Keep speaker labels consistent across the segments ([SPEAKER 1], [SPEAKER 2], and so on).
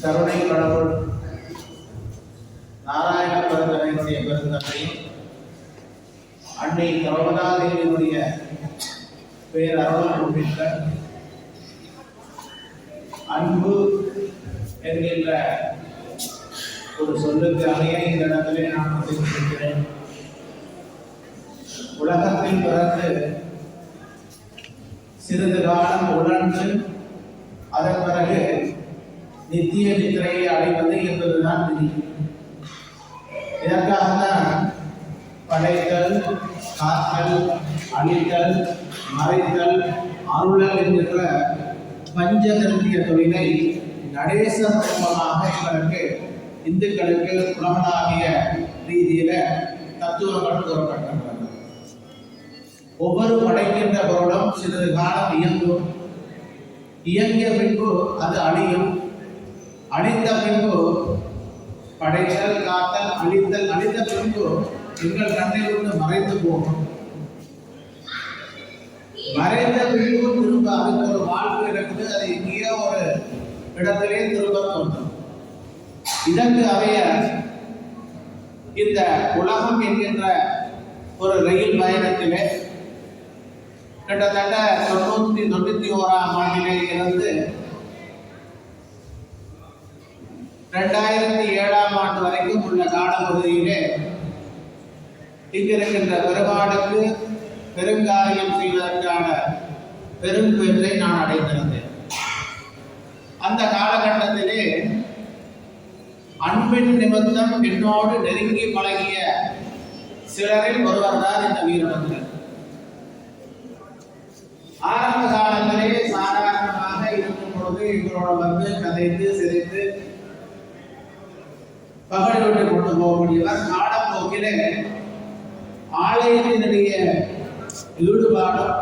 [SPEAKER 1] கருணை கடவுள் நாராயண பெருந்தகையினுடைய பெருந்தகையும் அன்னை திரௌபதாதேவியினுடைய பேரருள் கொண்டிருக்க அன்பு என்கின்ற ஒரு சொல்லுக்கு அமைய இந்த இடத்திலே நான் வந்திருக்கிறேன் உலகத்தில் பிறந்து சிறிது காலம் உணர்ந்து அதன் பிறகு நித்திய நித்திரையை அடைவது என்பதுதான் விதி. இதற்காகத்தான் படைத்தல் காத்தல் அழித்தல் மறைத்தல் அருளல் என்கின்ற பஞ்சதந்திய தொழிலை நடேச தர்மமாக எங்களுக்கு இந்துக்களுக்கு உலகளாவிய ரீதியில தத்துவங்கள் கூறப்பட்டுள்ளது ஒவ்வொரு படைக்கின்ற பொருளும் சிறிது காலம் இயங்கும். இயங்கிய பின்பு அது அழியும். அழிந்த பின்பு படைத்தல் காத்தல் அழித்தல் அழிந்த பின்பு எங்கள் கண்ணில் இருந்து மறைந்து போகும். மறைந்த பின்பு திரும்ப அதுக்கு ஒரு வாழ்வு இருக்குது. அது எங்கேயோ ஒரு இடத்திலே திரும்ப தோன்றும். இதற்கு அவைய இந்த உலகம் என்கின்ற ஒரு ரயில் பயணத்திலே கிட்டத்தட்ட தொண்ணூத்தி தொண்ணூத்தி ஓராம் ஆண்டிலே இருந்து ரெண்டாயிரத்தி ஏழாம் ஆண்டு வரைக்கும் உள்ள காலப்பகுதியிலே இங்கிருக்கின்ற பெருமாளுக்கு பெருங்காரியம் செய்வதற்கான பெரும்பெற்றை நான் அடைந்திருந்தேன். அந்த காலகட்டத்திலே அன்பின் நிமித்தம் என்னோடு நெருங்கி பழகிய சிலரில் ஒருவர் தான் இந்த வீரபத்ரன். ஆரம்ப காலத்திலே சாதாரணமாக இருக்கும் பொழுது எங்களோட வந்து கதைத்து சிதைத்து பகடை விட்டு கொண்டு போகக்கூடியவர் காலப்போக்கிலே ஆலயத்தினுடைய ஈடுபாடும்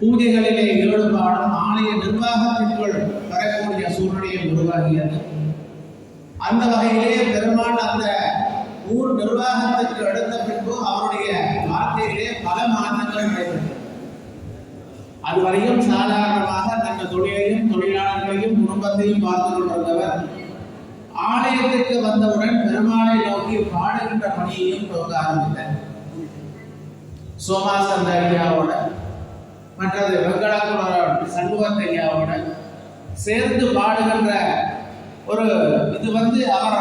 [SPEAKER 1] பூஜைகளிலே ஈடுபாடும் ஆலய நிர்வாகத்திற்குள் வரக்கூடிய சூழ்நிலையை உருவாகியது அந்த வகையிலே பெருமாள் அந்த ஊர் நிர்வாகத்திற்கு அடுத்த பின்பு அவருடைய வார்த்தையிலே பல மாற்றங்கள் நடைபெற்றது. அதுவரையும் சாதாரணமாக தங்கள் தொழிலையும் தொழிலாளர்களையும் குடும்பத்தையும் பார்த்து கொண்டிருந்தவர் ஆலயத்திற்கு வந்தவுடன் பெருமாளை நோக்கி பாடுகின்ற பணியையும் துவங்க ஆரம்பித்தார் சோமாசந்த ஐயாவோட மற்றது வெங்கடாக்குளரோட சண்முகத் ஐயாவோட சேர்ந்து பாடுகின்ற ஒரு இது வந்து அவர்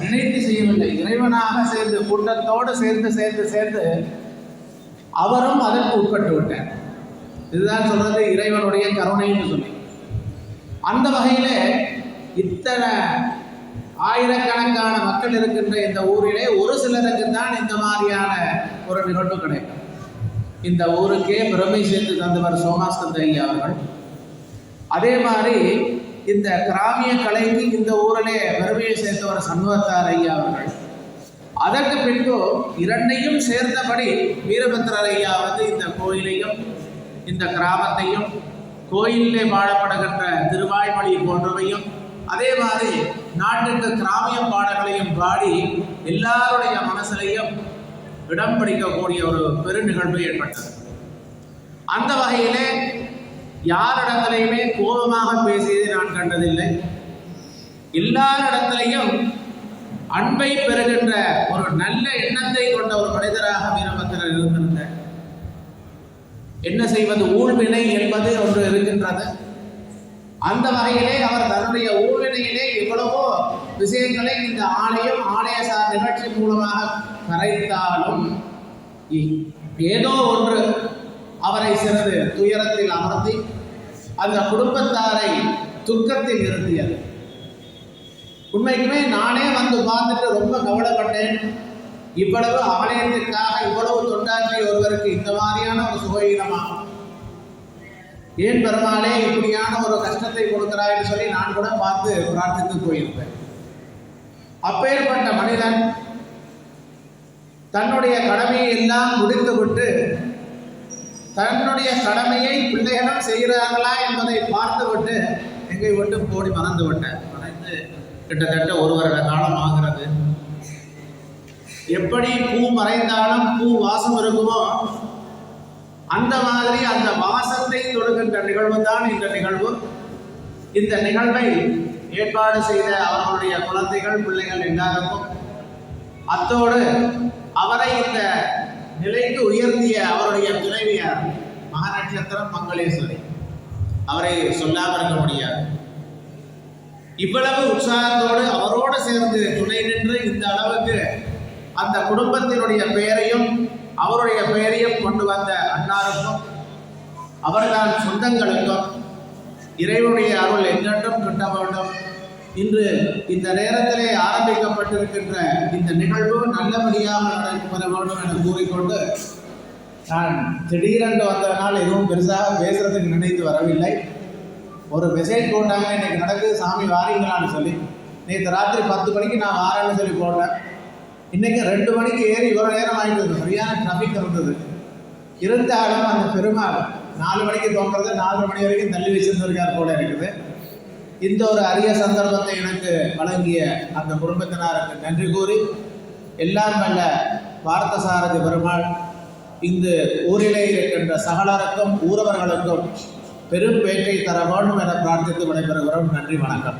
[SPEAKER 1] நினைத்து செய்யவில்லை. இறைவனாக சேர்ந்து கூட்டத்தோடு சேர்ந்து சேர்ந்து சேர்ந்து அவரும் அதற்கு உட்பட்டு விட்டார். இதுதான் சொல்றது இறைவனுடைய கருணைன்னு சொல்லி. அந்த வகையிலே இத்தனை ஆயிரக்கணக்கான மக்கள் இருக்கின்ற இந்த ஊரிலே ஒரு சிலருக்கு தான் இந்த மாதிரியான ஒரு நிகழ்வு கிடைக்கும். இந்த ஊருக்கே பெருமை சேர்த்து தந்தவர் சோமாஸ்கந்த ஐயா அவர்கள். அதே மாதிரி இந்த கிராமிய கலைக்கு இந்த ஊரிலே பெருமையை சேர்த்தவர் சண்முகத்தார் ஐயா அவர்கள். அதற்கு பின்பு இரண்டையும் சேர்ந்தபடி வீரபத்திரர் ஐயா வந்து இந்த கோயிலையும் இந்த கிராமத்தையும் கோயிலே வாழப்படுகின்ற திருவாய்மொழி போன்றவையும் அதே மாதிரி நாட்டுக்கு கிராமிய பாடல்களையும் பாடி எல்லாருடைய மனசிலையும் இடம் பிடிக்கக்கூடிய ஒரு பெருநிகழ்வு ஏற்பட்டது. அந்த வகையிலே யாரிடத்திலையுமே கோபமாக பேசியதை நான் கண்டதில்லை. எல்லாரிடத்திலையும் அன்பை பெறுகின்ற ஒரு நல்ல எண்ணத்தை கொண்ட ஒரு மனிதராக வீரபத்திரர் இருந்திருந்த என்ன செய்வது? ஊழ்வினை என்பது ஒன்று இருக்கின்றது. அந்த வகையிலே அவர் தன்னுடைய ஊழ்வினையிலே எவ்வளவோ விஷயங்களை இந்த ஆலயம் ஆலய சார் நிகழ்ச்சி மூலமாக கரைத்தாலும் இ- ஏதோ ஒன்று அவரை சிறிது துயரத்தில் அமர்த்தி அந்த குடும்பத்தாரை துக்கத்தில் நிறுத்தியது. உண்மைக்குமே நானே வந்து பார்த்துட்டு ரொம்ப கவலைப்பட்டேன். இவ்வளவு ஆலயத்திற்காக இவ்வளவு தொண்டாற்றிய ஒருவருக்கு இந்த மாதிரியான ஒரு சுகவீனமா ஏன் பெருமாளே இப்படியான ஒரு கஷ்டத்தை கொடுக்கிறாய்னு சொல்லி நான் கூட பார்த்து பிரார்த்தித்து போயிருப்பேன் அப்பேற்பட்ட மனிதன் தன்னுடைய கடமையை எல்லாம் முடித்துவிட்டு தன்னுடைய கடமையை பிள்ளைகளும் செய்கிறார்களா என்பதை பார்த்துவிட்டு எங்கை விட்டு போடி மறந்து விட்டேன் மறைந்து கிட்டத்தட்ட ஒரு வருட காலம் ஆகிறது. எப்படி பூ மறைந்தாலும் பூ வாசம் இருக்குமோ அந்த மாதிரி அந்த மாசத்தை தொடுகின்ற நிகழ்வு தான் இந்த நிகழ்வு. இந்த நிகழ்வை ஏற்பாடு செய்த அவர்களுடைய குழந்தைகள் பிள்ளைகள் எல்லாருக்கும் அத்தோடு அவரை இந்த நிலைக்கு உயர்த்திய அவருடைய துணைவியார் மகாநட்சத்திரம் மங்களேஸ்வரி. அவரை சொல்லாமல் இருக்க முடியாது. இவ்வளவு உற்சாகத்தோடு அவரோடு சேர்ந்து துணை நின்று இந்த அளவுக்கு அந்த குடும்பத்தினுடைய பெயரையும் அவருடைய பெயரையும் கொண்டு வந்த அன்னாருக்கும் அவர்தான் சொந்தங்களுக்கும் இறைவனுடைய அருள் என்றென்றும் கிட்ட வேண்டும். இன்று இந்த நேரத்திலே ஆரம்பிக்கப்பட்டிருக்கின்ற இந்த நிகழ்வு நல்லபடியாக நடைபெற வேண்டும் என கூறிக்கொண்டு நான் திடீரென்று வந்ததனால் எதுவும் பெருசாக பேசுறதுக்கு நினைத்து வரவில்லை. ஒரு மெசேஜ் போட்டாங்க இன்னைக்கு நடக்குது சாமி வாரீங்களான்னு சொல்லி. நேற்று ராத்திரி பத்து மணிக்கு நான் வாரேன்னு சொல்லி போட்டேன். இன்னைக்கு ரெண்டு மணிக்கு ஏறி இவ்வளோ நேரம் ஆகிட்டு சரியான டிராஃபிக் இருந்தது. இருந்தாலும் அந்த பெருமாள் நாலு மணிக்கு தோன்றத நாலு மணி வரைக்கும் தள்ளி வச்சிருந்திருக்கார் போல இருக்குது. இந்த ஒரு அரிய சந்தர்ப்பத்தை எனக்கு வழங்கிய அந்த குடும்பத்தினருக்கு நன்றி கூறி எல்லாம் வல்ல பார்த்தசாரதி பெருமாள் இந்த ஊரிலே இருக்கின்ற சகலருக்கும் ஊரவர்களுக்கும் பெரும் பேற்றை தர வேண்டும் என பிரார்த்தித்து விடைபெறுகிறோம். நன்றி வணக்கம்.